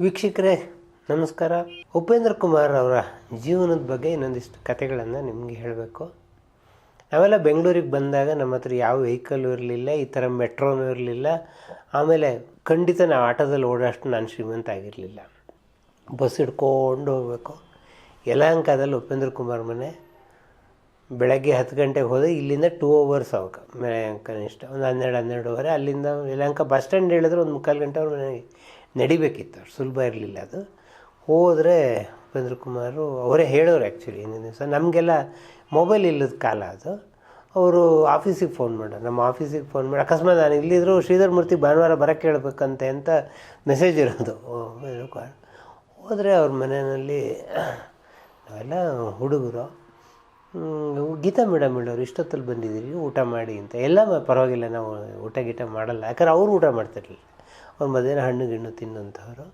ವೀಕ್ಷಕರೇ, ನಮಸ್ಕಾರ. ಉಪೇಂದ್ರ ಕುಮಾರ್ ಅವರ ಜೀವನದ ಬಗ್ಗೆ ಇನ್ನೊಂದಿಷ್ಟು ಕಥೆಗಳನ್ನು ನಿಮಗೆ ಹೇಳಬೇಕು. ನಾವೆಲ್ಲ ಬೆಂಗಳೂರಿಗೆ ಬಂದಾಗ ನಮ್ಮ ಹತ್ರ ಯಾವ ವೆಹಿಕಲ್ಲು ಇರಲಿಲ್ಲ, ಈ ಥರ ಮೆಟ್ರೋನೂ ಇರಲಿಲ್ಲ. ಆಮೇಲೆ ಖಂಡಿತ ನಾವು ಆಟೋದಲ್ಲಿ ಓಡೋಷ್ಟು ನಾನು ಶ್ರೀಮಂತ ಆಗಿರಲಿಲ್ಲ. ಬಸ್ ಹಿಡ್ಕೊಂಡು ಹೋಗಬೇಕು. ಯಲಹಂಕದಲ್ಲಿ ಉಪೇಂದ್ರ ಕುಮಾರ್ ಮನೆ. ಬೆಳಗ್ಗೆ ಹತ್ತು ಗಂಟೆಗೆ ಹೋದರೆ ಇಲ್ಲಿಂದ ಟೂ ಅವರ್ಸ್ ಅವಾಗ ಮನೆ ಕನಿಷ್ಠ ಒಂದು ಹನ್ನೆರಡು, ಹನ್ನೆರಡುವರೆ. ಅಲ್ಲಿಂದ ಯಲಹಂಕ ಬಸ್ ಸ್ಟ್ಯಾಂಡ್ ಹೇಳಿದ್ರೆ ಒಂದು ಮುಕ್ಕಾಲು ಗಂಟೆ ಅವ್ರ ಮನೆಗೆ. ನಡಿಬೇಕಿತ್ತು ಸುಲಭ ಇರಲಿಲ್ಲ ಅದು. ಹೋದರೆ ಉಪೇಂದ್ರ ಕುಮಾರು, ಅವರೇ ಹೇಳೋರು ಆ್ಯಕ್ಚುಲಿ ಹಿಂದಿನ ದಿವಸ. ನಮಗೆಲ್ಲ ಮೊಬೈಲ್ ಇಲ್ಲದ ಕಾಲ ಅದು. ಅವರು ಆಫೀಸಿಗೆ ಫೋನ್ ಮಾಡೋರು. ನಮ್ಮ ಆಫೀಸಿಗೆ ಫೋನ್ ಮಾಡಿ, ಅಕಸ್ಮಾತ್ ನಾನು ಇಲ್ಲಿದ್ರು ಶ್ರೀಧರ್ ಮೂರ್ತಿ ಭಾನುವಾರ ಬರೋಕ್ಕೆ ಹೇಳ್ಬೇಕಂತೆ ಅಂತ ಮೆಸೇಜ್ ಇರೋದು ಹೋದರೆ ಅವ್ರ ಮನೆಯಲ್ಲಿ ನಾವೆಲ್ಲ ಹುಡುಗರು. ಗೀತಾ ಮೇಡಮ್ ಹೇಳೋರು, ಇಷ್ಟೊತ್ತಲ್ಲಿ ಬಂದಿದ್ದೀರಿ, ಊಟ ಮಾಡಿ ಅಂತ. ಎಲ್ಲ ಪರವಾಗಿಲ್ಲ, ನಾವು ಊಟ ಗೀಟ ಮಾಡಲ್ಲ. ಯಾಕಂದ್ರೆ ಅವರು ಊಟ ಮಾಡ್ತಿರ್ಲಿಲ್ಲ. ಅವ್ರು ಮಧ್ಯಾಹ್ನ ಹಣ್ಣು ಗಿಣ್ಣು ತಿನ್ನೋಂಥವ್ರು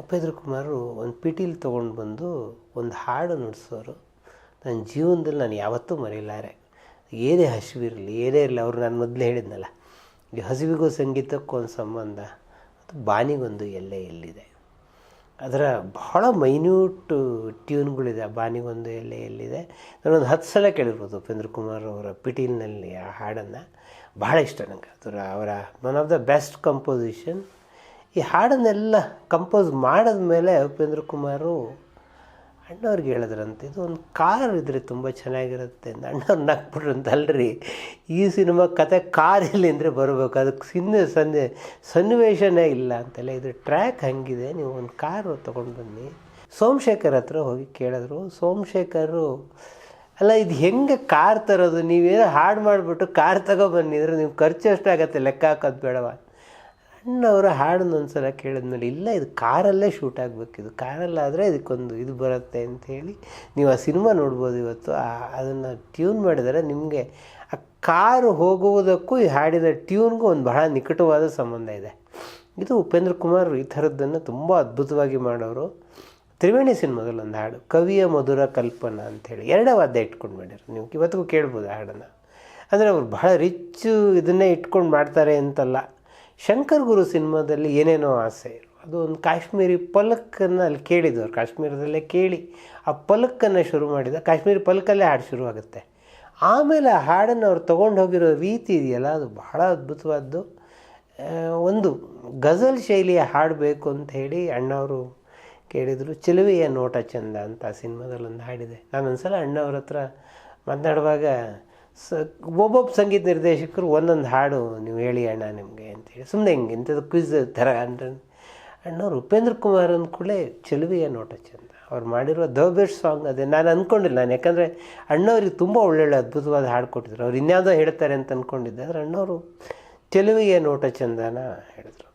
ಉಪೇಂದ್ರ ಕುಮಾರು ಒಂದು ಪಿಟೀಲಿ ತೊಗೊಂಡು ಬಂದು ಒಂದು ಹಾಡು ನುಡಿಸೋರು. ನನ್ನ ಜೀವನದಲ್ಲಿ ನಾನು ಯಾವತ್ತೂ ಮರೆಯಲಾರೆ ಏನೇ ಹಸಿವಿರಲಿ ಏನೇ ಇರಲಿ, ಅವರು ನಾನು ಮೊದಲೇ ಹೇಳಿದ್ನಲ್ಲ, ಈ ಹಸಿವಿಗೂ ಸಂಗೀತಕ್ಕೂ ಒಂದು ಸಂಬಂಧ, ಅದು ಬಾನಿಗೊಂದು ಎಲ್ಲೆ ಎಲ್ಲಿದೆ. ಅದರ ಬಹಳ ಮೈನ್ಯೂಟ್ ಟ್ಯೂನ್ಗಳಿದೆ, ಆ ಬಾನಿಗೊಂದು ಎಲ್ಲೆ ಎಲ್ಲಿದೆ. ನಾನೊಂದು ಹತ್ತು ಸಲ ಕೇಳಿರ್ಬೋದು ಉಪೇಂದ್ರ ಕುಮಾರ್ ಅವರ ಪಿಟೀಲಿನಲ್ಲಿ ಆ ಹಾಡನ್ನು. ಭಾಳ ಇಷ್ಟ ನನಗೆ ಅದರ ಅವರ one of the best composition ಈ ಹಾಡನ್ನೆಲ್ಲ ಕಂಪೋಸ್ ಮಾಡಿದ ಮೇಲೆ ಉಪೇಂದ್ರ ಕುಮಾರು ಅಣ್ಣವ್ರಿಗೆ ಹೇಳಿದ್ರಂತೆ, ಇದು ಒಂದು ಕಾರ್ ಇದ್ರೆ ತುಂಬ ಚೆನ್ನಾಗಿರುತ್ತೆ ಅಂತ ಅಣ್ಣವ್ರು ಅಂತ ಅಲ್ರಿ ಈ ಸಿನಿಮಾ ಕತೆ ಕಾರ್ ಇಲ್ಲಿ ಅಂದರೆ ಬರಬೇಕು ಅದಕ್ಕೆ ಸಿನ್ನೆ ಸನ್ನಿ ಸನ್ನಿವೇಶನೇ ಇಲ್ಲ ಅಂತೆಲ್ಲ, ಇದು ಟ್ರ್ಯಾಕ್ ಹಂಗಿದೆ, ನೀವು ಒಂದು ಕಾರು ತೊಗೊಂಡು ಬನ್ನಿ. ಸೋಮಶೇಖರ್ ಹತ್ರ ಹೋಗಿ ಕೇಳಿದ್ರು, ಸೋಮಶೇಖರು ಅಲ್ಲ, ಇದು ಹೆಂಗೆ ಕಾರ್ ತರೋದು? ನೀವೇನೋ ಹಾಡು ಮಾಡಿಬಿಟ್ಟು ಕಾರ್ ತಗೊಬನ್ನಿ ಬಂದಿದ್ರೆ ನೀವು ಖರ್ಚು ಎಷ್ಟಾಗತ್ತೆ ಲೆಕ್ಕ ಹಾಕೋದು ಬೇಡವ? ಅಣ್ಣವರು ಹಾಡನ್ನು ಒಂದು ಸಲ ಕೇಳಿದ್ಮೇಲೆ ಇಲ್ಲ, ಇದು ಕಾರಲ್ಲೇ ಶೂಟ್ ಆಗಬೇಕು, ಇದು ಕಾರಲ್ಲಾದರೆ ಇದಕ್ಕೊಂದು ಇದು ಬರುತ್ತೆ ಅಂತ ನೀವು ಆ ಸಿನಿಮಾ ನೋಡ್ಬೋದು ಇವತ್ತು. ಅದನ್ನು ಟ್ಯೂನ್ ಮಾಡಿದರೆ ನಿಮಗೆ ಆ ಕಾರು ಹೋಗುವುದಕ್ಕೂ ಈ ಹಾಡಿದ ಟ್ಯೂನ್ಗೂ ಒಂದು ಬಹಳ ನಿಕಟವಾದ ಸಂಬಂಧ ಇದೆ. ಇದು ಉಪೇಂದ್ರ ಕುಮಾರ್ ಈ ಥರದ್ದನ್ನು ತುಂಬ ಅದ್ಭುತವಾಗಿ ಮಾಡೋರು. ತ್ರಿವೇಣಿ ಸಿನಿಮಾದಲ್ಲಿ ಒಂದು ಹಾಡು, ಕವಿಯ ಮಧುರ ಕಲ್ಪನಾ ಅಂಥೇಳಿ. ಎರಡೇ ವಾದ್ಯ ಇಟ್ಕೊಂಡು ಮಾಡ್ಯಾರ ನೀವು. ಇವತ್ತಿಗೂ ಕೇಳ್ಬೋದು ಆ ಹಾಡನ್ನು. ಅಂದರೆ ಅವ್ರು ಬಹಳ ರಿಚ್ಚು ಇದನ್ನೇ ಇಟ್ಕೊಂಡು ಮಾಡ್ತಾರೆ ಅಂತಲ್ಲ. ಶಂಕರ್ ಗುರು ಸಿನಿಮಾದಲ್ಲಿ ಏನೇನೋ ಆಸೆ ಅದು ಒಂದು ಕಾಶ್ಮೀರಿ ಪಲಕ್ಕನ್ನು ಅಲ್ಲಿ ಕೇಳಿದವರು ಕಾಶ್ಮೀರದಲ್ಲೇ ಕೇಳಿ ಆ ಪಲಕ್ಕನ್ನು ಶುರು ಮಾಡಿದ. ಕಾಶ್ಮೀರಿ ಪಲಕಲ್ಲೇ ಹಾಡು ಶುರುವಾಗುತ್ತೆ. ಆಮೇಲೆ ಆ ಹಾಡನ್ನು ಅವ್ರು ತೊಗೊಂಡು ಹೋಗಿರೋ ರೀತಿ ಇದೆಯಲ್ಲ, ಅದು ಬಹಳ ಅದ್ಭುತವಾದ್ದು. ಒಂದು ಗಜಲ್ ಶೈಲಿಯ ಹಾಡಬೇಕು ಅಂತ ಹೇಳಿ ಅಣ್ಣವರು ಕೇಳಿದರು, ಚೆಲುವೆಯ ನೋಟ ಚಂದ ಅಂತ ಸಿನಿಮಾದಲ್ಲಿ ಒಂದು ಹಾಡಿದೆ. ನಾನು ಒಂದ್ಸಲ ಅಣ್ಣವ್ರ ಹತ್ರ ಮಾತನಾಡುವಾಗ, ಸ, ಒಬ್ಬೊಬ್ಬ ಸಂಗೀತ ನಿರ್ದೇಶಕರು ಒಂದೊಂದು ಹಾಡು ನೀವು ಹೇಳಿ ಅಣ್ಣ ನಿಮಗೆ ಅಂತೇಳಿ ಸುಮ್ಮನೆ ಹಿಂಗೆ ಇಂಥದ್ದು ಕ್ವಿಝ್ ಥರ ಅಂದ್ರೆ, ಅಣ್ಣವ್ರು ಉಪೇಂದ್ರ ಕುಮಾರ್ ಅಂದ್ಕೂಡಲೇ ಚೆಲುವೆಯ ನೋಟ ಚಂದ. ಅವ್ರು ಮಾಡಿರೋ ದ ಬೆಸ್ಟ್ ಸಾಂಗ್ ಅದೇ, ನಾನು ಅಂದ್ಕೊಂಡಿಲ್ಲ ನಾನು. ಯಾಕಂದರೆ ಅಣ್ಣವ್ರಿಗೆ ತುಂಬ ಒಳ್ಳೊಳ್ಳೆ ಅದ್ಭುತವಾದ ಹಾಡು ಕೊಟ್ಟಿದ್ರು. ಅವ್ರು ಇನ್ಯಾವುದೋ ಹೇಳ್ತಾರೆ ಅಂತ ಅಂದ್ಕೊಂಡಿದ್ದೆ ಆದರೆ ಅಣ್ಣವರು ಚೆಲುವೆಯ ನೋಟ ಚಂದನ ಹೇಳಿದ್ರು.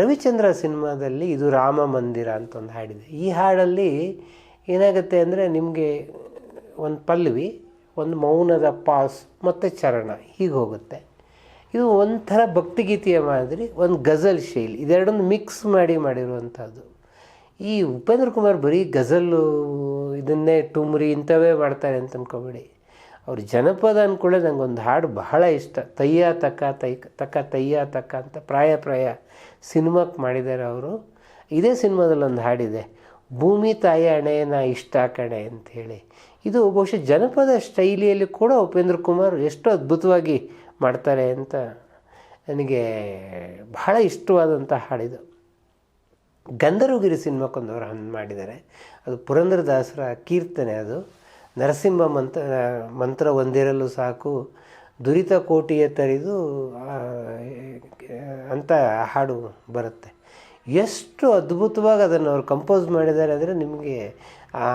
ರವಿಚಂದ್ರ ಸಿನಿಮಾದಲ್ಲಿ ಇದು ರಾಮ ಮಂದಿರ ಅಂತ ಒಂದು ಹಾಡಿದೆ. ಈ ಹಾಡಲ್ಲಿ ಏನಾಗುತ್ತೆ ಅಂದರೆ ನಿಮಗೆ ಒಂದು ಪಲ್ಲವಿ ಒಂದು ಮೌನದ ಪಾಸ್, ಮತ್ತು ಚರಣ ಹೀಗೆ ಹೋಗುತ್ತೆ. ಇದು ಒಂಥರ ಭಕ್ತಿಗೀತೆಯ ಮಾದರಿ, ಒಂದು ಗಜಲ್ ಶೈಲಿ. ಇದೆರಡೊಂದು ಮಿಕ್ಸ್ ಮಾಡಿ ಮಾಡಿರುವಂಥದ್ದು. ಈ ಉಪೇಂದ್ರ ಕುಮಾರ್ ಬರೀ ಗಜಲ್ಲು ಇದನ್ನೇ ಟುಮ್ರಿ ಇಂಥವೇ ಮಾಡ್ತಾರೆ ಅಂತ ಅಂದ್ಕೊಬೇಡಿ ಅವ್ರ ಜನಪದ ಅಂದ್ಕೊಳ್ಳೆ ಒಂದು ಹಾಡು ಬಹಳ ಇಷ್ಟ. ತಯ್ಯ ತಕ್ಕ ತೈ, ತಕ್ಕ ತಯ್ಯ ತಕ್ಕ ಅಂತ, ಪ್ರಾಯ ಪ್ರಾಯ ಸಿನಿಮಾಕ್ಕೆ ಮಾಡಿದ್ದಾರೆ ಅವರು. ಇದೇ ಸಿನಿಮಾದಲ್ಲಿ ಒಂದು ಹಾಡಿದೆ ಭೂಮಿ ತಾಯಿ ಅಣೆಯನ ಇಷ್ಟ ಕಣೆ ಅಂಥೇಳಿ ಇದು ಬಹುಶಃ ಜನಪದ ಶೈಲಿಯಲ್ಲಿ ಕೂಡ ಉಪೇಂದ್ರ ಕುಮಾರ್ ಎಷ್ಟು ಅದ್ಭುತವಾಗಿ ಮಾಡ್ತಾರೆ ಅಂತ ನನಗೆ ಬಹಳ ಇಷ್ಟವಾದಂಥ ಹಾಡಿದು ಗಂಧರ್ವಗಿರಿ ಸಿನಿಮಾಕ್ಕೊಂದು ಅವರು ಹನ್ ಮಾಡಿದ್ದಾರೆ ಅದು ಪುರಂದ್ರದಾಸರ ಕೀರ್ತನೆ ಅದು. ನರಸಿಂಹ ಮಂತ್ರ ಮಂತ್ರ ಒಂದಿರಲು ಸಾಕು ದುರಿತ ಕೋಟಿಯ ತರಿದು ಅಂತ ಹಾಡು ಬರುತ್ತೆ. ಎಷ್ಟು ಅದ್ಭುತವಾಗಿ ಅದನ್ನು ಅವ್ರು ಕಂಪೋಸ್ ಮಾಡಿದ್ದಾರೆ ಅಂದರೆ ನಿಮಗೆ ಆ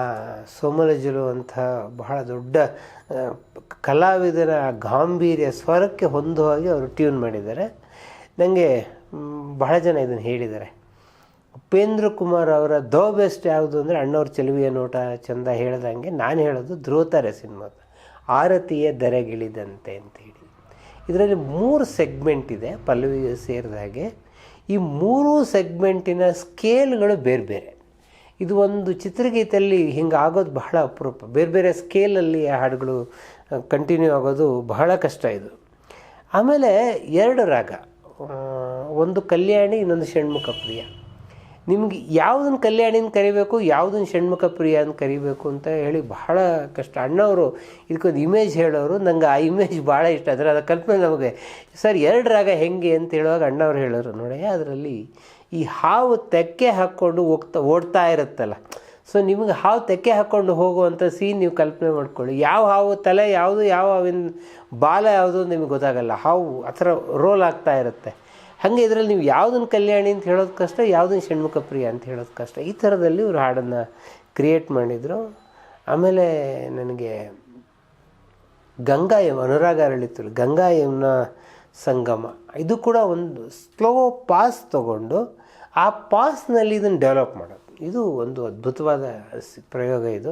ಸೋಮಲಜಲು ಅಂತ ಬಹಳ ದೊಡ್ಡ ಕಲಾವಿದರ ಗಾಂಭೀರ್ಯ ಸ್ವರಕ್ಕೆ ಹೊಂದುವಾಗಿ ಅವರು ಟ್ಯೂನ್ ಮಾಡಿದ್ದಾರೆ. ನನಗೆ ಬಹಳ ಜನ ಇದನ್ನು ಹೇಳಿದ್ದಾರೆ. ಉಪೇಂದ್ರ ಕುಮಾರ್ ಅವರ ದ ಬೆಸ್ಟ್ ಯಾವುದು ಅಂದರೆ ಅಣ್ಣವ್ರ ಚೆಲುವಿಯ ನೋಟ ಚಂದ ಹೇಳ್ದಂಗೆ ನಾನು ಹೇಳೋದು ಧ್ರುವತಾರೆ ಸಿನಿಮಾದ. ಆರತಿಯ ದರೆಗಿಳಿದಂತೆ ಅಂತೇಳಿ. ಇದರಲ್ಲಿ ಮೂರು ಸೆಗ್ಮೆಂಟ್ ಇದೆ ಪಲ್ಲವಿಗೆ ಸೇರಿದ ಹಾಗೆ. ಈ ಮೂರು ಸೆಗ್ಮೆಂಟಿನ ಸ್ಕೇಲ್ಗಳು ಬೇರೆ ಬೇರೆ. ಇದು ಒಂದು ಚಿತ್ರಗೀತೆಯಲ್ಲಿ ಹಿಂಗೆ ಆಗೋದು ಬಹಳ ಅಪರೂಪ. ಬೇರೆ ಬೇರೆ ಸ್ಕೇಲಲ್ಲಿ ಹಾಡುಗಳು ಕಂಟಿನ್ಯೂ ಆಗೋದು ಬಹಳ ಕಷ್ಟ ಇದು. ಆಮೇಲೆ ಎರಡು ರಾಗ. ಒಂದು ಕಲ್ಯಾಣಿ, ಇನ್ನೊಂದು ಷಣ್ಮುಖ ಪ್ರಿಯ. ನಿಮ್ಗೆ ಯಾವುದನ್ನು ಕಲ್ಯಾಣಿನ ಕರಿಬೇಕು ಯಾವುದನ್ನು ಷಣ್ಮುಖ ಪ್ರಿಯ ಅಂತ ಕರಿಬೇಕು ಅಂತ ಹೇಳಿ ಬಹಳ ಕಷ್ಟ. ಅಣ್ಣವರು ಇದಕ್ಕೊಂದು ಇಮೇಜ್ ಹೇಳೋರು ನಂಗೆ ಆ ಇಮೇಜ್ ಭಾಳ ಇಷ್ಟ. ಆದರೆ ಅದರ ಕಲ್ಪನೆ ನಮಗೆ. ಸರ್, ಎರಡು ರಾಗ ಹೆಂಗೆ ಅಂತ ಹೇಳುವಾಗ ಅಣ್ಣವ್ರು ಹೇಳೋರು ನೋಡಿ, ಅದರಲ್ಲಿ ಈ ಹಾವು ತೆಕ್ಕೆ ಹಾಕ್ಕೊಂಡು ಹೋಗ್ತಾ, ಓಡ್ತಾ ಇರುತ್ತಲ್ಲ. ಸೊ ನಿಮಗೆ ಹಾವು ತೆಕ್ಕೆ ಹಾಕ್ಕೊಂಡು ಹೋಗುವಂಥ ಸೀನ್ ನೀವು ಕಲ್ಪನೆ ಮಾಡ್ಕೊಳ್ಳಿ. ಯಾವ ಹಾವು ತಲೆ ಯಾವುದು, ಯಾವ ಹಾವಿನ ಬಾಲ ಯಾವುದು ನಿಮಗೆ ಗೊತ್ತಾಗಲ್ಲ. ಹಾವು ಆ ಥರ ರೋಲ್ ಆಗ್ತಾ ಇರುತ್ತೆ. ಹಾಗೆ ಇದರಲ್ಲಿ ನೀವು ಯಾವುದನ್ನು ಕಲ್ಯಾಣಿ ಅಂತ ಹೇಳೋದು ಕಷ್ಟ ಯಾವುದನ್ನು ಷಣ್ಮುಖ ಪ್ರಿಯ ಅಂತ ಹೇಳೋದು ಕಷ್ಟ. ಈ ಥರದಲ್ಲಿ ಇವರು ಹಾಡನ್ನು ಕ್ರಿಯೇಟ್ ಮಾಡಿದರು. ಆಮೇಲೆ ನನಗೆ ಗಂಗಾ ಯಮ್ ಅನುರಾಗ ಅರಳಿತ್ತು ಗಂಗಾ ಎಂನ ಸಂಗಮ. ಇದು ಕೂಡ ಒಂದು ಸ್ಲೋ ಪಾಸ್ ತಗೊಂಡು ಆ ಪಾಸ್ನಲ್ಲಿ ಇದನ್ನು ಡೆವಲಪ್ ಮಾಡೋದು. ಇದು ಒಂದು ಅದ್ಭುತವಾದ ಪ್ರಯೋಗ ಇದು.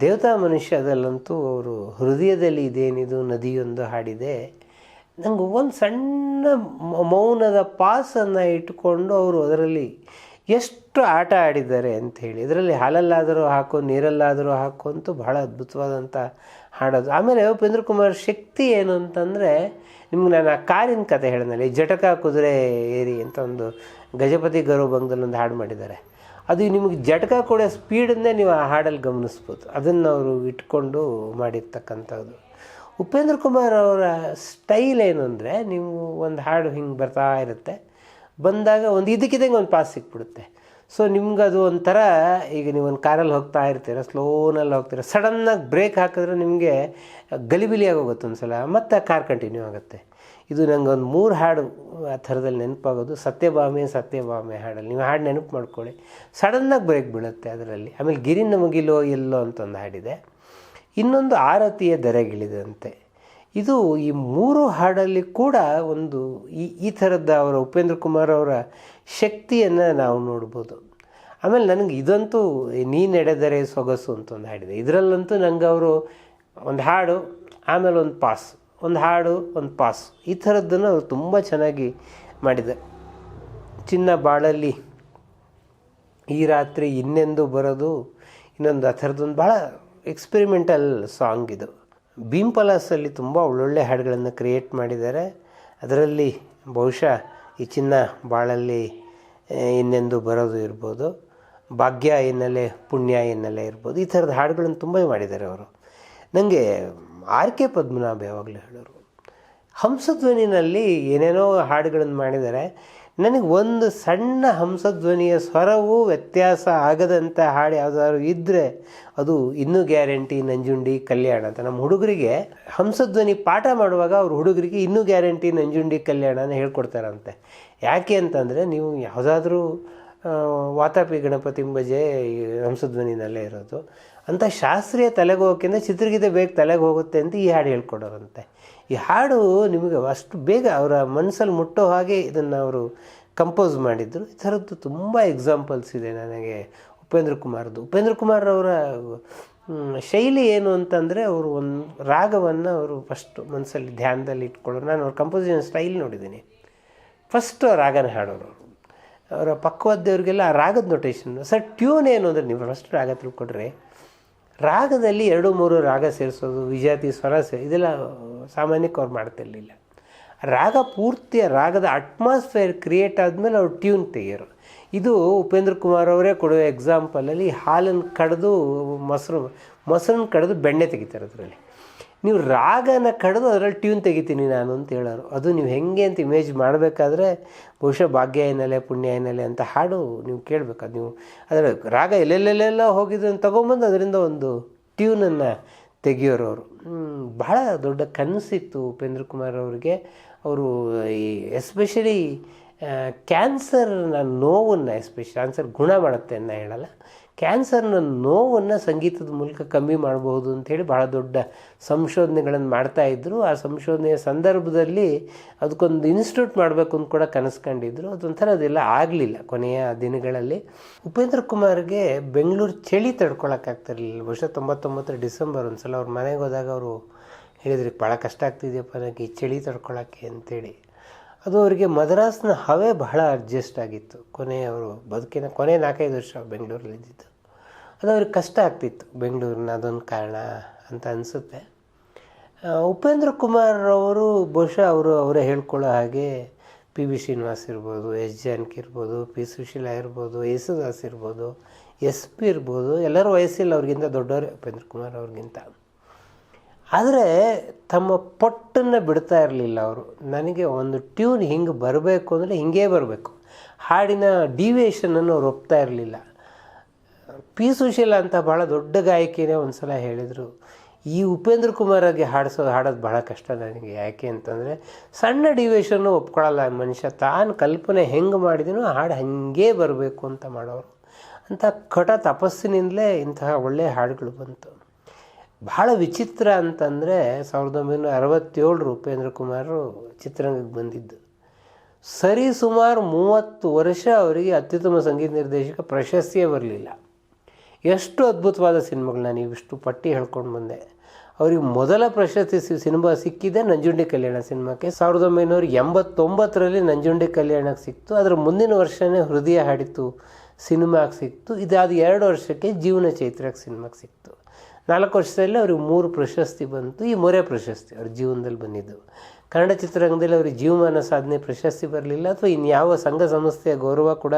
ದೇವತಾ ಮನುಷ್ಯದಲ್ಲಂತೂ ಅವರು ಹೃದಯದಲ್ಲಿ ಇದೇನಿದು ನದಿಯೊಂದು ಹಾಡಿದೆ. ನಂಗೆ ಒಂದು ಸಣ್ಣ ಮೌನದ ಪಾಸನ್ನು ಇಟ್ಟುಕೊಂಡು ಅವರು ಅದರಲ್ಲಿ ಎಷ್ಟು ಆಟ ಆಡಿದ್ದಾರೆ ಅಂಥೇಳಿ ಇದರಲ್ಲಿ ಹಾಲಲ್ಲಾದರೂ ಹಾಕು, ನೀರಲ್ಲಾದರೂ ಹಾಕು ಅಂತೂ ಬಹಳ ಅದ್ಭುತವಾದಂಥ ಹಾಡೋದು. ಆಮೇಲೆ ಉಪೇಂದ್ರ ಕುಮಾರ್ ಶಕ್ತಿ ಏನು ಅಂತಂದರೆ, ನಿಮ್ಗೆ ನಾನು ಆ ಕಾರಿನ ಕತೆ ಹೇಳಿದ್ನಲ್ಲ ಜಟಕ ಕುದುರೆ ಏರಿ ಅಂತ ಒಂದು ಗಜಪತಿ ಗೌರವಭಂಗದಲ್ಲಿ ಒಂದು ಹಾಡು ಮಾಡಿದ್ದಾರೆ. ಅದು ನಿಮಗೆ ಜಟಕ ಕೊಡೋ ಸ್ಪೀಡನ್ನೇ ನೀವು ಆ ಹಾಡಲ್ಲಿ ಗಮನಿಸ್ಬೋದು. ಅದನ್ನು ಅವರು ಇಟ್ಕೊಂಡು ಮಾಡಿರ್ತಕ್ಕಂಥದ್ದು. ಉಪೇಂದ್ರ ಕುಮಾರ್ ಅವರ ಸ್ಟೈಲ್ ಏನು ಅಂದರೆ ನೀವು ಒಂದು ಹಾಡು ಹಿಂಗೆ ಬರ್ತಾ ಇರುತ್ತೆ, ಬಂದಾಗ ಒಂದು ಇದಕ್ಕಿದ್ದಂಗೆ ಒಂದು ಪಾಸ್ ಸಿಕ್ಬಿಡುತ್ತೆ. ಸೊ ನಿಮ್ಗೆ ಅದು ಒಂಥರ, ಈಗ ನೀವು ಒಂದು ಕಾರಲ್ಲಿ ಹೋಗ್ತಾ ಇರ್ತೀರ ಸ್ಲೋನಲ್ಲಿ ಹೋಗ್ತೀರ ಸಡನ್ನಾಗಿ ಬ್ರೇಕ್ ಹಾಕಿದ್ರೆ ನಿಮಗೆ ಗಲಿಬಿಲಿಯಾಗಿ ಹೋಗುತ್ತೆ ಒಂದು ಸಲ ಮತ್ತೆ ಕಾರ್ ಕಂಟಿನ್ಯೂ ಆಗುತ್ತೆ. ಇದು ನಂಗೆ ಒಂದು ಮೂರು ಹಾಡು ಆ ಥರದಲ್ಲಿ ನೆನಪಾಗೋದು, ಸತ್ಯಭಾಮೆ ಸತ್ಯಭಾಮೆ ಹಾಡಲ್ಲಿ. ನೀವು ಹಾಡು ನೆನಪು ಮಾಡ್ಕೊಳ್ಳಿ. ಸಡನ್ನಾಗಿ ಬ್ರೇಕ್ ಬೀಳುತ್ತೆ ಅದರಲ್ಲಿ. ಆಮೇಲೆ ಗಿರಿನ ಮುಗಿಲೋ, ಎಲ್ಲೋ ಅಂತ ಒಂದು ಹಾಡಿದೆ. ಇನ್ನೊಂದು ಆರತಿಯ ದರೆಗಿಳಿದಂತೆ. ಇದು ಈ ಮೂರು ಹಾಡಲ್ಲಿ ಕೂಡ ಒಂದು ಈ ಈ ಥರದ ಅವರ ಉಪೇಂದ್ರ ಕುಮಾರ್ ಅವರ ಶಕ್ತಿಯನ್ನು ನಾವು ನೋಡ್ಬೋದು. ಆಮೇಲೆ ನನಗೆ ಇದಂತೂ ನೀ ನಡೆದರೆ ಸೊಗಸು ಅಂತ ಒಂದು ಹಾಡಿದೆ. ಇದರಲ್ಲಂತೂ ನನಗೆ ಅವರು ಒಂದು ಹಾಡು, ಆಮೇಲೆ ಒಂದು ಪಾಸ್, ಒಂದು ಹಾಡು, ಒಂದು ಪಾಸ್, ಈ ಥರದ್ದನ್ನು ಅವರು ತುಂಬ ಚೆನ್ನಾಗಿ ಮಾಡಿದೆ ಚಿನ್ನ ಬಾಳಲ್ಲಿ ಈ ರಾತ್ರಿ ಇನ್ನೆಂದು ಬರೋದು, ಇನ್ನೊಂದು ಆ ಥರದ್ದೊಂದು ಭಾಳ ಎಕ್ಸ್ಪೆರಿಮೆಂಟಲ್ ಸಾಂಗ್ ಇದು. ಭೀಮ್ ಪಲಾಸಲ್ಲಿ ತುಂಬ ಒಳ್ಳೊಳ್ಳೆ ಹಾಡುಗಳನ್ನು ಕ್ರಿಯೇಟ್ ಮಾಡಿದ್ದಾರೆ. ಅದರಲ್ಲಿ ಬಹುಶಃ ಈ ಚಿನ್ನ ಬಾಳಲ್ಲಿ ಇನ್ನೆಂದು ಬರೋದು ಇರ್ಬೋದು. ಭಾಗ್ಯ ಎನ್ನಲೆ, ಪುಣ್ಯ ಎನ್ನಲೆ ಇರ್ಬೋದು. ಈ ಥರದ ಹಾಡುಗಳನ್ನು ತುಂಬ ಮಾಡಿದ್ದಾರೆ ಅವರು. ನನಗೆ ಆರ್ ಕೆ ಪದ್ಮನಾಭ ಯಾವಾಗಲೂ ಹೇಳೋರು. ಹಂಸಧ್ವನಿನಲ್ಲಿ ಏನೇನೋ ಹಾಡುಗಳನ್ನು ಮಾಡಿದ್ದಾರೆ. ನನಗೆ ಒಂದು ಸಣ್ಣ ಹಂಸಧ್ವನಿಯ ಸ್ವರವೂ ವ್ಯತ್ಯಾಸ ಆಗದಂಥ ಹಾಡು ಯಾವುದಾದ್ರು ಇದ್ದರೆ ಅದು ಇನ್ನೂ ಗ್ಯಾರಂಟಿ ನಂಜುಂಡಿ ಕಲ್ಯಾಣ ಅಂತ. ನಮ್ಮ ಹುಡುಗರಿಗೆ ಹಂಸಧ್ವನಿ ಪಾಠ ಮಾಡುವಾಗ ಅವ್ರ ಹುಡುಗರಿಗೆ ಇನ್ನೂ ಗ್ಯಾರಂಟಿ ನಂಜುಂಡಿ ಕಲ್ಯಾಣನ ಹೇಳ್ಕೊಡ್ತಾರಂತೆ. ಯಾಕೆ ಅಂತಂದರೆ ನೀವು ಯಾವುದಾದ್ರೂ ವಾತಾಪಿ ಗಣಪತಿ ಈ ಹಂಸಧ್ವನಿನಲ್ಲೇ ಇರೋದು. ಅಂಥ ಶಾಸ್ತ್ರೀಯ ತಲೆಗೆ ಹೋಗೋಕ್ಕಿಂತ ಚಿತ್ರಗೀತೆ ಬೇಗ ತಲೆಗೆ ಹೋಗುತ್ತೆ ಅಂತ ಈ ಹಾಡು ಹೇಳ್ಕೊಡೋರಂತೆ. ಈ ಹಾಡು ನಿಮಗೆ ಅಷ್ಟು ಬೇಗ ಅವರ ಮನಸ್ಸಲ್ಲಿ ಮುಟ್ಟೋ ಹಾಗೆ ಇದನ್ನು ಅವರು ಕಂಪೋಸ್ ಮಾಡಿದ್ದರು ಈ ಥರದ್ದು ತುಂಬ ಎಕ್ಸಾಂಪಲ್ಸ್ ಇದೆ ನನಗೆ ಉಪೇಂದ್ರ ಕುಮಾರ್ದು. ಉಪೇಂದ್ರ ಕುಮಾರ್ ಅವರ ಶೈಲಿ ಏನು ಅಂತಂದರೆ ಅವರು ಒಂದು ರಾಗವನ್ನು ಅವರು ಫಸ್ಟ್ ಮನಸ್ಸಲ್ಲಿ ಧ್ಯಾನದಲ್ಲಿ ಇಟ್ಕೊಳ್ಳೋರು. ನಾನು ಅವ್ರ ಕಂಪೋಸಿಷನ್ ಸ್ಟೈಲ್ ನೋಡಿದ್ದೀನಿ. ಫಸ್ಟ್ ರಾಗನ ಹಾಡೋರು. ಅವರ ಪಕ್ವಾದ್ಯವ್ರಿಗೆಲ್ಲ ಆ ರಾಗದ ನೊಟೇಷನ್ ಸರ್ ಟ್ಯೂನ್ ಏನು ಅಂದರೆ ನೀವು ಫಸ್ಟ್ ರಾಗ ತಿಳ್ಕೊಟ್ರೆ, ರಾಗದಲ್ಲಿ ಎರಡು ಮೂರು ರಾಗ ಸೇರಿಸೋದು, ವಿಜಾತಿ ಸ್ವರ ಸೇ ಇದೆಲ್ಲ ಸಾಮಾನ್ಯಕ್ಕೆ ಅವ್ರು ಮಾಡ್ತಿರ್ಲಿಲ್ಲ. ರಾಗ ಪೂರ್ತಿಯ ರಾಗದ ಅಟ್ಮಾಸ್ಫಿಯರ್ ಕ್ರಿಯೇಟ್ ಆದಮೇಲೆ ಅವ್ರು ಟ್ಯೂನ್ ತೆಗಿಯೋರು. ಇದು ಉಪೇಂದ್ರ ಕುಮಾರ್ ಅವರೇ ಕೊಡುವ ಎಕ್ಸಾಂಪಲಲ್ಲಿ ಹಾಲನ್ನು ಕಡಿದು ಮೊಸರು, ಮೊಸರನ್ನು ಕಡಿದು ಬೆಣ್ಣೆ ತೆಗಿತಾರೆ ಅದರಲ್ಲಿ. ನೀವು ರಾಗನ ಕಡಿದು ಅದರಲ್ಲಿ ಟ್ಯೂನ್ ತೆಗಿತೀನಿ ನಾನು ಅಂತ ಹೇಳೋರು. ಅದು ನೀವು ಹೆಂಗೆ ಅಂತ ಇಮೇಜ್ ಮಾಡಬೇಕಾದ್ರೆ ಬಹುಶಃ ಭಾಗ್ಯ ಏನೆಲೆ ಪುಣ್ಯ ಏನೆಲೆ ಅಂತ ಹಾಡು ನೀವು ಕೇಳಬೇಕು? ನೀವು ಅದರ ರಾಗ ಎಲ್ಲೆಲ್ಲೆಲ್ಲೆಲ್ಲ ಹೋಗಿದ್ದನ್ನು ತೊಗೊಂಬಂದು ಅದರಿಂದ ಒಂದು ಟ್ಯೂನನ್ನು ತೆಗಿಯೋರು ಅವರು ಬಹಳ ದೊಡ್ಡ ಕನಸಿತ್ತು ಉಪೇಂದ್ರ ಕುಮಾರ್ ಅವರಿಗೆ. ಅವರು ಈ ಎಸ್ಪೆಷಲಿ ಕ್ಯಾನ್ಸರ್ನ ನೋವನ್ನು ಎಸ್ಪೆಷಲಿ ಕ್ಯಾನ್ಸರ್ ಗುಣ ಮಾಡುತ್ತೆ ಅಂತ ಹೇಳಲ್ಲ. ಕ್ಯಾನ್ಸರ್ನ ನೋವನ್ನು ಸಂಗೀತದ ಮೂಲಕ ಕಮ್ಮಿ ಮಾಡಬಹುದು ಅಂಥೇಳಿ ಭಾಳ ದೊಡ್ಡ ಸಂಶೋಧನೆಗಳನ್ನು ಮಾಡ್ತಾ ಇದ್ದರು ಆ ಸಂಶೋಧನೆಯ ಸಂದರ್ಭದಲ್ಲಿ ಅದಕ್ಕೊಂದು ಇನ್ಸ್ಟಿಟ್ಯೂಟ್ ಮಾಡಬೇಕು ಅಂತ ಕೂಡ ಕನಸ್ಕೊಂಡಿದ್ರು. ಅದೊಂಥರ ಅದೆಲ್ಲ ಆಗಲಿಲ್ಲ ಕೊನೆಯ ದಿನಗಳಲ್ಲಿ. ಉಪೇಂದ್ರ ಕುಮಾರ್ಗೆ ಬೆಂಗಳೂರು ಚಳಿ ತಡ್ಕೊಳಕ್ಕಾಗ್ತಿರ್ಲಿಲ್ಲ ಬಹುಶಃ ತೊಂಬತ್ತೊಂಬತ್ತರ ಡಿಸೆಂಬರ್ ಒಂದು ಸಲ ಅವ್ರ ಮನೆಗೆ ಹೋದಾಗ ಅವರು ಹೇಳಿದ್ರಿ ಭಾಳ ಕಷ್ಟ ಆಗ್ತಿದೆಯಪ್ಪ, ನನಗೆ ಈ ಚಳಿ ತಡ್ಕೊಳಕ್ಕೆ ಅಂತೇಳಿ. ಅದು ಅವರಿಗೆ ಮದ್ರಾಸ್ನ ಹವೆ ಬಹಳ ಅಡ್ಜಸ್ಟ್ ಆಗಿತ್ತು. ಕೊನೆ ಅವರು ಬದುಕಿನ ಕೊನೆ ನಾಲ್ಕೈದು ವರ್ಷ ಬೆಂಗಳೂರಲ್ಲಿ ಇದ್ದಿದ್ದು. ಅದು ಅವ್ರಿಗೆ ಕಷ್ಟ ಆಗ್ತಿತ್ತು. ಬೆಂಗಳೂರಿನ ಅದೊಂದು ಕಾರಣ ಅಂತ ಅನಿಸುತ್ತೆ. ಉಪೇಂದ್ರ ಕುಮಾರ್ ಅವರು ಬಹುಶಃ ಅವರು ಅವರೇ ಹೇಳ್ಕೊಳ್ಳೋ ಹಾಗೆ ಪಿ ವಿ ಶ್ರೀನಿವಾಸ್ ಇರ್ಬೋದು, ಎಸ್ ಜಾನಕಿ ಇರ್ಬೋದು, ಪಿ ಸುಶೀಲಾ ಇರ್ಬೋದು, ಯೇಸುದಾಸ್ ಇರ್ಬೋದು, ಎಸ್ ಪಿ ಇರ್ಬೋದು, ಎಲ್ಲರೂ ವಯಸ್ಸಿಲ್ಲ ಅವ್ರಿಗಿಂತ ದೊಡ್ಡವರೇ ಉಪೇಂದ್ರ ಕುಮಾರ್ ಅವ್ರಿಗಿಂತ. ಆದರೆ ತಮ್ಮ ಪೊಟ್ಟನ್ನು ಬಿಡ್ತಾ ಇರಲಿಲ್ಲ ಅವರು. ನನಗೆ ಒಂದು ಟ್ಯೂನ್ ಹಿಂಗೆ ಬರಬೇಕು ಅಂದರೆ ಹಿಂಗೇ ಬರಬೇಕು. ಹಾಡಿನ ಡಿವಿಯೇಷನನ್ನು ಅವ್ರು ಒಪ್ತಾ ಇರಲಿಲ್ಲ. ಪಿ ಸುಶೀಲ ಅಂತ ಭಾಳ ದೊಡ್ಡ ಗಾಯಕಿನೇ ಒಂದು ಸಲ ಹೇಳಿದರು, ಈ ಉಪೇಂದ್ರ ಕುಮಾರಾಗಿ ಹಾಡಿಸೋದು, ಹಾಡೋದು ಭಾಳ ಕಷ್ಟ ನನಗೆ. ಯಾಕೆ ಅಂತಂದರೆ ಸಣ್ಣ ಡಿವಿಯೇಷನ್ನು ಒಪ್ಕೊಳ್ಳಲ್ಲ ಮನುಷ್ಯ, ತಾನು ಕಲ್ಪನೆ ಹೆಂಗೆ ಮಾಡಿದಿನೋ ಹಾಡು ಹಾಗೇ ಬರಬೇಕು ಅಂತ ಮಾಡೋರು. ಅಂತ ಕಟ ತಪಸ್ಸಿನಿಂದಲೇ ಇಂತಹ ಒಳ್ಳೆಯ ಹಾಡುಗಳು ಬಂತು. ಭಾಳ ವಿಚಿತ್ರ ಅಂತಂದರೆ ಸಾವಿರದ ಒಂಬೈನೂರ ಅರವತ್ತೇಳು ಉಪೇಂದ್ರ ಕುಮಾರು ಚಿತ್ರರಂಗಕ್ಕೆ ಬಂದಿದ್ದು. ಸರಿ ಸುಮಾರು ಮೂವತ್ತು ವರ್ಷ ಅವರಿಗೆ ಅತ್ಯುತ್ತಮ ಸಂಗೀತ ನಿರ್ದೇಶಕ ಪ್ರಶಸ್ತಿಯೇ ಬರಲಿಲ್ಲ. ಎಷ್ಟು ಅದ್ಭುತವಾದ ಸಿನಿಮಾಗಳು ನಾನು ಇಷ್ಟು ಪಟ್ಟಿ ಹೇಳ್ಕೊಂಡು ಬಂದೆ. ಅವ್ರಿಗೆ ಮೊದಲ ಪ್ರಶಸ್ತಿ ಸಿನಿಮಾ ಸಿಕ್ಕಿದೆ ನಂಜುಂಡಿ ಕಲ್ಯಾಣ ಸಿನಿಮಾಕ್ಕೆ. ಸಾವಿರದ ಒಂಬೈನೂರ ಎಂಬತ್ತೊಂಬತ್ತರಲ್ಲಿ ನಂಜುಂಡಿ ಕಲ್ಯಾಣಕ್ಕೆ ಸಿಕ್ತು. ಅದರ ಮುಂದಿನ ವರ್ಷವೇ ಹೃದಯ ಹಾಡಿತು ಸಿನಿಮಾಗೆ ಸಿಕ್ತು. ಇದಾದ ಎರಡು ವರ್ಷಕ್ಕೆ ಜೀವನ ಚೈತ್ರಕ್ಕೆ ಸಿನಿಮಾಗೆ ಸಿಕ್ತು. ನಾಲ್ಕು ವರ್ಷದಲ್ಲಿ ಅವ್ರಿಗೆ ಮೂರು ಪ್ರಶಸ್ತಿ ಬಂತು. ಈ ಮೂರೇ ಪ್ರಶಸ್ತಿ ಅವ್ರ ಜೀವನದಲ್ಲಿ ಬಂದಿದ್ದು ಕನ್ನಡ ಚಿತ್ರರಂಗದಲ್ಲಿ ಅವ್ರಿಗೆ ಜೀವಮಾನ ಸಾಧನೆ ಪ್ರಶಸ್ತಿ ಬರಲಿಲ್ಲ ಅಥವಾ ಇನ್ಯಾವ ಸಂಘ ಸಂಸ್ಥೆಯ ಗೌರವ ಕೂಡ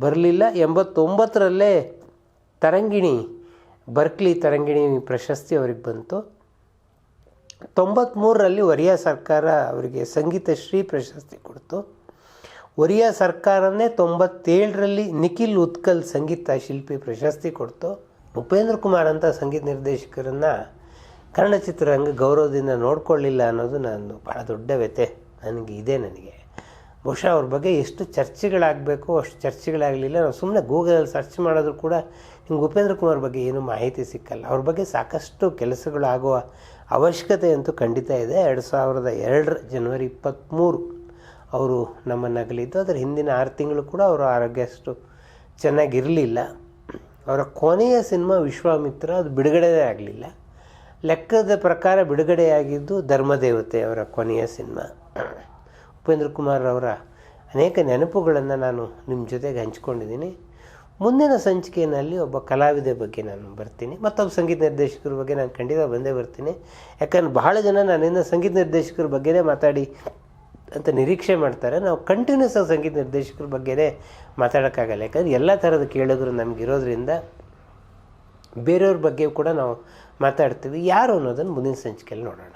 ಬರಲಿಲ್ಲ. ಎಂಬತ್ತೊಂಬತ್ತರಲ್ಲೇ ತರಂಗಿಣಿ, ಬರ್ಕ್ಲಿ ತರಂಗಿಣಿ ಪ್ರಶಸ್ತಿ ಅವ್ರಿಗೆ ಬಂತು. ತೊಂಬತ್ತ್ಮೂರರಲ್ಲಿ ಒರಿಯಾ ಸರ್ಕಾರ ಅವರಿಗೆ ಸಂಗೀತ ಶ್ರೀ ಪ್ರಶಸ್ತಿ ಕೊಡ್ತು. ಒರಿಯಾ ಸರ್ಕಾರನೇ ತೊಂಬತ್ತೇಳರಲ್ಲಿ ನಿಖಿಲ್ ಉತ್ಕಲ್ ಸಂಗೀತ ಶಿಲ್ಪಿ ಪ್ರಶಸ್ತಿ ಕೊಡ್ತು. ಉಪೇಂದ್ರ ಕುಮಾರ್ ಅಂತ ಸಂಗೀತ ನಿರ್ದೇಶಕರನ್ನು ಕನ್ನಡ ಚಿತ್ರರಂಗ ಗೌರವದಿಂದ ನೋಡ್ಕೊಳ್ಳಿಲ್ಲ ಅನ್ನೋದು ನಾನು ಭಾಳ ದೊಡ್ಡ ವ್ಯತೆ ನನಗೆ ಇದೆ ನನಗೆ. ಬಹುಶಃ ಅವ್ರ ಬಗ್ಗೆ ಎಷ್ಟು ಚರ್ಚೆಗಳಾಗಬೇಕು, ಅಷ್ಟು ಚರ್ಚೆಗಳಾಗಲಿಲ್ಲ. ನಾವು ಸುಮ್ಮನೆ ಗೂಗಲಲ್ಲಿ ಸರ್ಚ್ ಮಾಡಿದ್ರು ಕೂಡ ನಿಮ್ಗೆ ಉಪೇಂದ್ರ ಕುಮಾರ್ ಬಗ್ಗೆ ಏನೂ ಮಾಹಿತಿ ಸಿಕ್ಕಲ್ಲ. ಅವ್ರ ಬಗ್ಗೆ ಸಾಕಷ್ಟು ಕೆಲಸಗಳಾಗುವ ಅವಶ್ಯಕತೆ ಅಂತೂ ಖಂಡಿತ ಇದೆ. ಎರಡು ಸಾವಿರದ ಎರಡರ ಜನವರಿ ಇಪ್ಪತ್ತ್ಮೂರು ಅವರು ನಮ್ಮನ್ನು ಅಗಲಿದ್ದು ಅದರ ಹಿಂದಿನ ಆರು ತಿಂಗಳು ಕೂಡ ಅವರ ಆರೋಗ್ಯ ಅಷ್ಟು ಚೆನ್ನಾಗಿರಲಿಲ್ಲ. ಅವರ ಕೊನೆಯ ಸಿನಿಮಾ ವಿಶ್ವಾಮಿತ್ರ, ಅದು ಬಿಡುಗಡೆಯೇ ಆಗಲಿಲ್ಲ. ಲೆಕ್ಕದ ಪ್ರಕಾರ ಬಿಡುಗಡೆಯಾಗಿದ್ದು ಧರ್ಮದೇವತೆ ಅವರ ಕೊನೆಯ ಸಿನಿಮಾ. ಉಪೇಂದ್ರ ಕುಮಾರ್ ಅವರ ಅನೇಕ ನೆನಪುಗಳನ್ನು ನಾನು ನಿಮ್ಮ ಜೊತೆಗೆ ಹಂಚ್ಕೊಂಡಿದ್ದೀನಿ. ಮುಂದಿನ ಸಂಚಿಕೆಯಲ್ಲಿ ಒಬ್ಬ ಕಲಾವಿದ ಬಗ್ಗೆ ನಾನು ಬರ್ತೀನಿ. ಮತ್ತೊಬ್ಬ ಸಂಗೀತ ನಿರ್ದೇಶಕರ ಬಗ್ಗೆ ನಾನು ಖಂಡಿತ ಬಂದೇ ಬರ್ತೀನಿ. ಯಾಕಂದ್ರೆ ಬಹಳ ಜನ ನನ್ನಿಂದ ಸಂಗೀತ ನಿರ್ದೇಶಕರ ಬಗ್ಗೆನೇ ಮಾತಾಡಿ ಅಂತ ನಿರೀಕ್ಷೆ ಮಾಡ್ತಾರೆ. ನಾವು ಕಂಟಿನ್ಯೂಸ್ ಆಗಿ ಸಂಗೀತ ನಿರ್ದೇಶಕರ ಬಗ್ಗೆನೇ ಮಾತಾಡೋಕ್ಕಾಗಲ್ಲ. ಯಾಕಂದರೆ ಎಲ್ಲ ಥರದ ಕೇಳಿದ್ರು ನಮಗಿರೋದ್ರಿಂದ ಬೇರೆಯವ್ರ ಬಗ್ಗೆ ಕೂಡ ನಾವು ಮಾತಾಡ್ತೀವಿ. ಯಾರು ಅನ್ನೋದನ್ನು ಮುಂದಿನ ಸಂಚಿಕೆಯಲ್ಲಿ ನೋಡೋಣ.